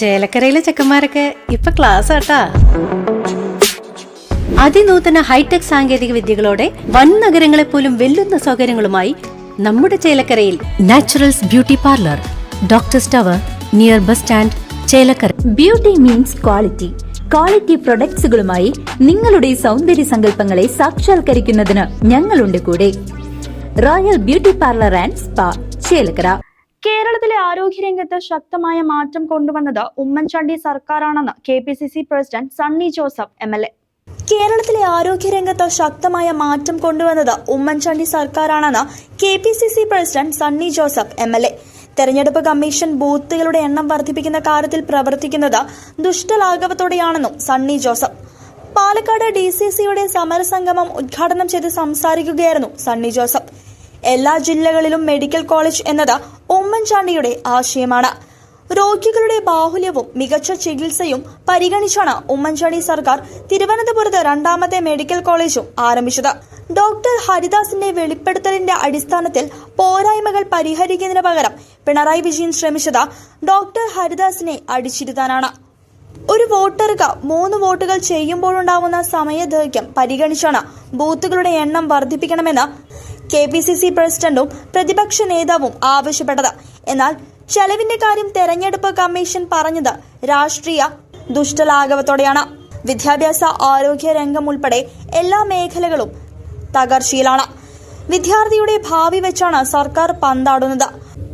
ചേലക്കരയിലെ ചെക്കന്മാരൊക്കെ ഇപ്പൊ ക്ലാസ് ആട്ടാ. അതിനൂതന ഹൈടെക് സാങ്കേതിക വിദ്യകളോടെ വൻ നഗരങ്ങളെ പോലും വെല്ലുന്ന സൗകര്യങ്ങളുമായി നമ്മുടെ ചേലക്കരയിൽ naturals beauty parlour doctor tower near bus stand Chelakkara. Beauty means quality quality പ്രൊഡക്ട്സുകളുമായി നിങ്ങളുടെ സൗന്ദര്യ സങ്കല്പങ്ങളെ സാക്ഷാത്കരിക്കുന്നതിന് ഞങ്ങളുണ്ട് കൂടെ. Royal beauty parlour and spa Chelakkara. കേരളത്തിലെ ആരോഗ്യരംഗത്ത് ശക്തമായ മാറ്റം കൊണ്ടുവന്നത് Oommen Chandy സർക്കാരാണെന്ന് K P C C president Sunny Joseph M L A. കേരളത്തിലെ ആരോഗ്യരംഗത്ത് ശക്തമായ മാറ്റം കൊണ്ടുവന്നത് Oommen Chandy സർക്കാരാണെന്ന് K P C C president Sunny Joseph M L A. തെരഞ്ഞെടുപ്പ് കമ്മീഷൻ ബൂത്തുകളുടെ എണ്ണം വർദ്ധിപ്പിക്കുന്ന കാര്യത്തിൽ പ്രവർത്തിക്കുന്നത് ദുഷ്ടലാഘവത്തോടെയാണെന്നും സണ്ണി ജോസഫ്. പാലക്കാട് ഡി സി സിയുടെ സമരസംഗമം ഉദ്ഘാടനം ചെയ്ത് സംസാരിക്കുകയായിരുന്നു സണ്ണി ജോസഫ്. എല്ലാ ജില്ലകളിലും മെഡിക്കൽ കോളേജ് എന്നത് ഉമ്മൻചാണ്ടിയുടെ ആശയമാണ്. രോഗികളുടെ ബാഹുല്യവും മികച്ച ചികിത്സയും പരിഗണിച്ചാണ് ഉമ്മൻചാണ്ടി സർക്കാർ തിരുവനന്തപുരത്ത് രണ്ടാമത്തെ മെഡിക്കൽ കോളേജും ആരംഭിച്ചത്. ഡോക്ടർ ഹരിദാസിന്റെ വെളിപ്പെടുത്തലിന്റെ അടിസ്ഥാനത്തിൽ പോരായ്മകൾ പരിഹരിക്കുന്നതിന് പകരം പിണറായി വിജയൻ ശ്രമിച്ചത് ഡോക്ടർ ഹരിദാസിനെ അടിച്ചിരുത്താനാണ്. ഒരു വോട്ടർക്ക് മൂന്ന് വോട്ടുകൾ ചെയ്യുമ്പോഴുണ്ടാവുന്ന സമയദൈർഘ്യം പരിഗണിച്ചാണ് ബൂത്തുകളുടെ എണ്ണം വർദ്ധിപ്പിക്കണമെന്ന് കെ പി സി സി പ്രസിഡന്റും പ്രതിപക്ഷ നേതാവും ആവശ്യപ്പെട്ടത്. എന്നാൽ ചെലവിന്റെ കാര്യം തെരഞ്ഞെടുപ്പ് കമ്മീഷൻ പറഞ്ഞത് രാഷ്ട്രീയ ദുഷ്ടലാഘവത്തോടെയാണ്. വിദ്യാഭ്യാസ ആരോഗ്യ രംഗം ഉൾപ്പെടെ എല്ലാ മേഖലകളും തകർച്ചയിലാണ്. വിദ്യാർത്ഥിയുടെ ഭാവി വെച്ചാണ് സർക്കാർ പന്താടുന്നത്.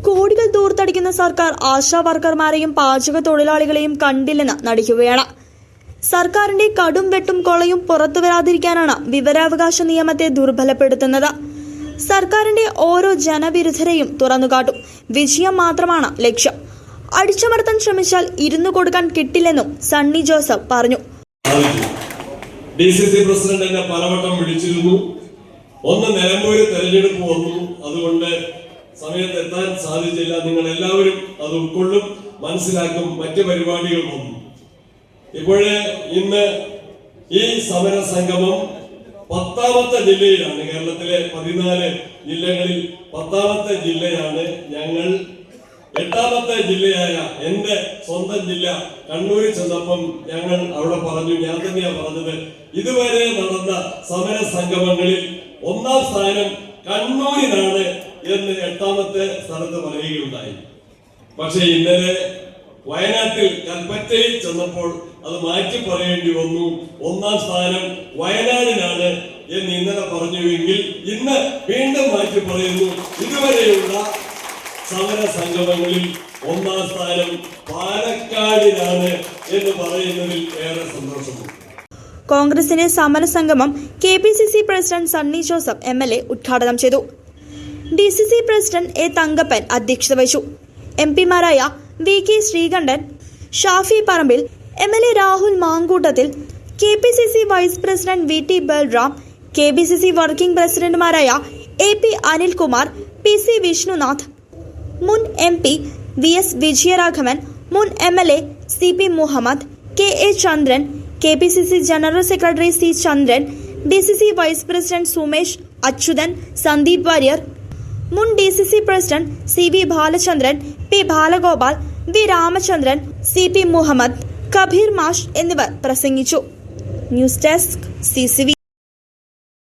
കോടികൾ ദൂർത്തടിക്കുന്ന സർക്കാർ ആശാ വർക്കർമാരെയും പാചക തൊഴിലാളികളെയും കണ്ടില്ലെന്ന് നടിക്കുകയാണ്. സർക്കാരിന്റെ കടും വെട്ടും കൊളയും പുറത്തു വരാതിരിക്കാനാണ് വിവരാവകാശ നിയമത്തെ ദുർബലപ്പെടുത്തുന്നത്. സർക്കാരിന്റെ ഓരോ ജനവിരുദ്ധരെയും തുറന്നുകാട്ടും. വിജയം മാത്രമാണ് ലക്ഷ്യം. അടിച്ചമർത്താൻ ശ്രമിച്ചാൽ ഇരുന്നു കൊടുക്കാൻ കിട്ടില്ലെന്നും സണ്ണി ജോസഫ് പറഞ്ഞു. ഡി പ്രസിഡന്റ് എന്നെ പലവട്ടം വിളിച്ചിരുന്നു. ഒന്ന് നിലമ്പൂര് തെരഞ്ഞെടുപ്പ് വന്നു. അതുകൊണ്ട് സമയത്ത് എത്താൻ സാധിച്ചില്ല. നിങ്ങൾ എല്ലാവരും അത് ഉൾക്കൊള്ളും മനസ്സിലാക്കും മറ്റ് പരിപാടികൾ വന്നു. ഇപ്പോഴേ ഇന്ന് ഈ സമര സംഗമം പത്താമത്തെ ജില്ലയിലാണ് കേരളത്തിലെ പതിനാല് ജില്ലകളിൽ പത്താമത്തെ ജില്ലയാണ് ഞങ്ങൾ. എട്ടാമത്തെ ജില്ലയായ എന്റെ സ്വന്തം ജില്ല കണ്ണൂരിൽ ചെന്നപ്പം ഞങ്ങൾ അവിടെ പറഞ്ഞു ഞാൻ തന്നെയാണ് പറഞ്ഞത് ഇതുവരെ നടന്ന സമര സംഗമങ്ങളിൽ ഒന്നാം സ്ഥാനം കണ്ണൂരിനാണ് എന്ന് എട്ടാമത്തെ സ്ഥലത്ത് പറയുകയുണ്ടായി. പക്ഷെ ഇന്നലെ വയനാട്ടിൽ കൽപ്പറ്റയിൽ ചെന്നപ്പോൾ അത് മാറ്റി പറയേണ്ടി വന്നു. ഒന്നാം സ്ഥാനം വയനാടിനാണ് എന്ന് ഇന്നലെ പറഞ്ഞുവെങ്കിൽ ഇന്ന് വീണ്ടും മാറ്റി പറയുന്നു. ഇതുവരെയുള്ള സമര സംഗമങ്ങളിൽ ഒന്നാം സ്ഥാനം പാലക്കാടിനാണ് എന്ന് പറയുന്നതിൽ ഏറെ സന്തോഷമുണ്ട്. കോൺഗ്രസിന്റെ സമരസംഗമം K P C C president Sunny Joseph M L A ഉദ്ഘാടനം ചെയ്തു. D C C president A Thankappan അധ്യക്ഷത വഹിച്ചു. M പിമാരായ V K Sreekandan Shafi Parambil M L A Rahul Mankoottathil K P C C vice president V T Balram K P C C working പ്രസിഡന്റുമാരായ A P Anilkumar P C Vishnunath. മുൻ M P V S Vijayaraghavan മുൻ M L A C P Muhammad K A Chandran K P C C general secretary C Chandran D C C vice president Sumesh Achuthan Sandeep Warrier മുൻ D C C president C V Balachandran P Balagopal V Ramachandran C P Muhammad Kabeer മാഷ് എന്നിവർ പ്രസംഗിച്ചു. News desk C